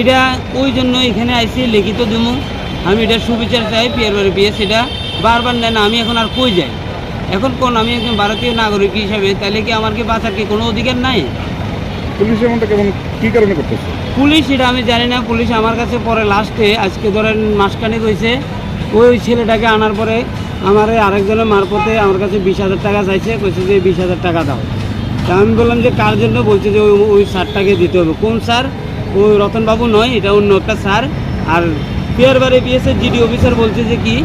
এটা ওই জন্য এখানে আইসি লিখিত দেবো আমি এটা সুবিচার চাই পিয়ার বাড়ি পিএস এটা বারবার নেন আমি এখন আর কই যাই? এখন কোন আমি একজন ভারতীয় নাগরিক হিসাবে তাহলে কি আমার কি বাঁচার কি কোনো অধিকার নাই? পুলিশ এমনটা কেমন কি কারণে করতেছে? পুলিশ এটা আমি জানি না পুলিশ আমার কাছে পরে লাস্টে আজকে ধরেন মাসখানেক হয়েছে ওই ছেলেটাকে আনার পরে আমার আরেকজনের মারফতে আমার কাছে বিশ হাজার টাকা চাইছে কইছে যে বিশ হাজার টাকা দাও। তা আমি বললাম যে কার জন্য? বলছে যে ওই ওই স্যারটাকে দিতে হবে। কোন স্যার? ওই রতনবাবু নয় এটা অন্য একটা স্যার। আর পিয়ার বাড়ি পিএসের জিডি অফিসার বলছে যে কি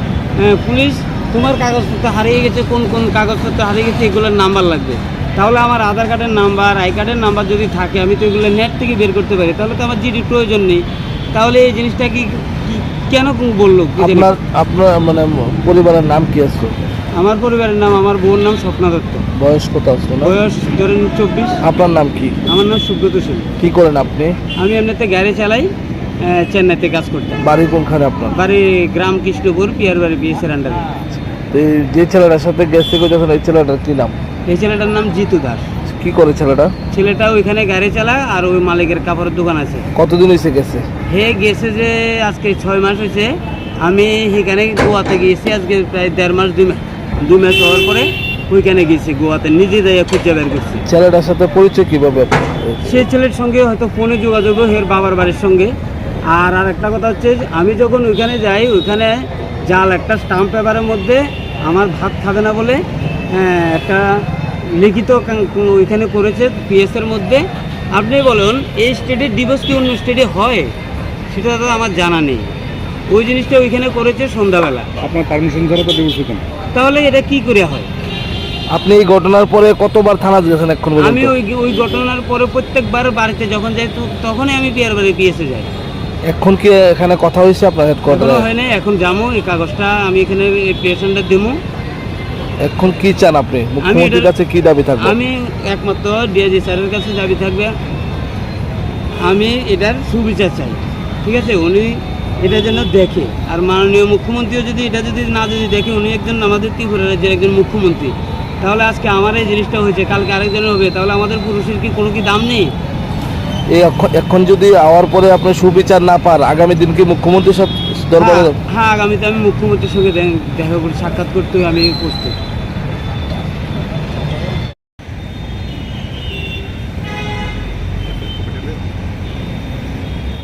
পুলিশ তোমার কাগজপত্র হারিয়ে গেছে কোন কোন কাগজপত্র হারিয়ে গেছে এগুলোর নাম্বার লাগবে। তাহলে আমার আধার কার্ডের নাম্বার আই কার্ডের নাম্বার যদি থাকে আমি তো এগুলো নেট থেকে বের করতে পারি তাহলে তো আমার জিডির প্রয়োজন নেই। তাহলে এই জিনিসটা কি কি- কেন বলল? আপনার আপনার মানে পরিবারের নাম কি আছে? আমার পরিবারের নাম আমার বউর নাম স্বপ্না দত্ত। বয়স কত আছে না? বয়স ধরেন চব্বিশ। আপনার নাম কি? আমার নাম সুব্রত সেন। কি করেন আপনি? আমি এমনিতে গাড়ি চালাই চেন্নাইতে কাজ করতাম। বাড়ি কোনখানে আপনার? বাড়ি গ্রাম কৃষ্ণপুর পিয়ার বাড়ি বিএসের আন্ডারে যে ছেলেটার সাথে গেছে যখন এই ছেলেটার কি নাম? এই ছেলেটার নাম জিতু দাস। কি করে ছেলেটা? ছেলেটা ওইখানে গাড়ি চালায় আর ওই মালিকের কাপড়ের দোকান আছে। কতদিন হয়েছে গেছে? হে গেছে যে আজকে ছয় মাস হয়েছে আমি সেখানে গোয়াতে গিয়েছি আজকে প্রায় দেড় মাস দুই মাস দু মাস হওয়ার পরে ওইখানে গেছি গোয়াতে নিজে যাই খুঁজে বের করছি। ছেলেটার সাথে পরিচয় কীভাবে? সেই ছেলের সঙ্গে হয়তো ফোনে যোগাযোগ হয় এর বাবার বাড়ির সঙ্গে। আর আর একটা কথা হচ্ছে যে আমি যখন ওইখানে যাই ওইখানে জাল একটা স্টাম্প পেপারের মধ্যে আমার ভাত খাবে না বলে হ্যাঁ, একটা লিখিত ওইখানে করেছে পিএসের মধ্যে। আপনি বলুন এই স্টেটের ডিভোর্স কি অন্য স্টেটে হয়? সেটা তো আমার জানা নেই। ওই জিনিসটা ওইখানে করেছে সন্ধ্যাবেলা। আপনার পারমিশন ছাড়া তো ডিভোর্স তাহলে এটা কি করে হয়? আপনি এই ঘটনার পরে কতবার থানা গেছেন এখন আমি ওই ওই ঘটনার পরে প্রত্যেকবার বাড়িতে যখন যাই তখনই আমি পিয়ার বাড়ি পিএসে যাই। এখন কি এখানে কথা হয়েছে আপনার হেডকোয়ার্টারে হয় নাই এখন যাব এই কাগজটা আমি এখানে পেশেন্টটা দেবো এখন কি চান আপনি? মুখ্যমন্ত্রীর কাছে কি দাবি থাকবে? আমি একমাত্র ডিআইজি স্যারের কাছে দাবি থাকবে। আমি এটার সুবিচার চাই ঠিক আছে? উনি এটা যেন দেখে। আর মাননীয় মুখ্যমন্ত্রীও যদি এটা যদি না যদি দেখে উনি একজন আমাদের ত্রিপুরা রাজ্যের একজন মুখ্যমন্ত্রী। তাহলে আজকে আমার এই জিনিসটা হয়েছে কালকে আরেকজনের হবে তাহলে আমাদের পুরুষের কি কোনো কি দাম নেই? এই এখন- যদি আওয়ার পরে আপনি সুবিচার না পার আগামী দিন কি মুখ্যমন্ত্রী দরবারে হ্যাঁ, হ্যাঁ আগামীতে আমি মুখ্যমন্ত্রীর সঙ্গে দেখা করি সাক্ষাৎ করতে আমি প্রস্তুত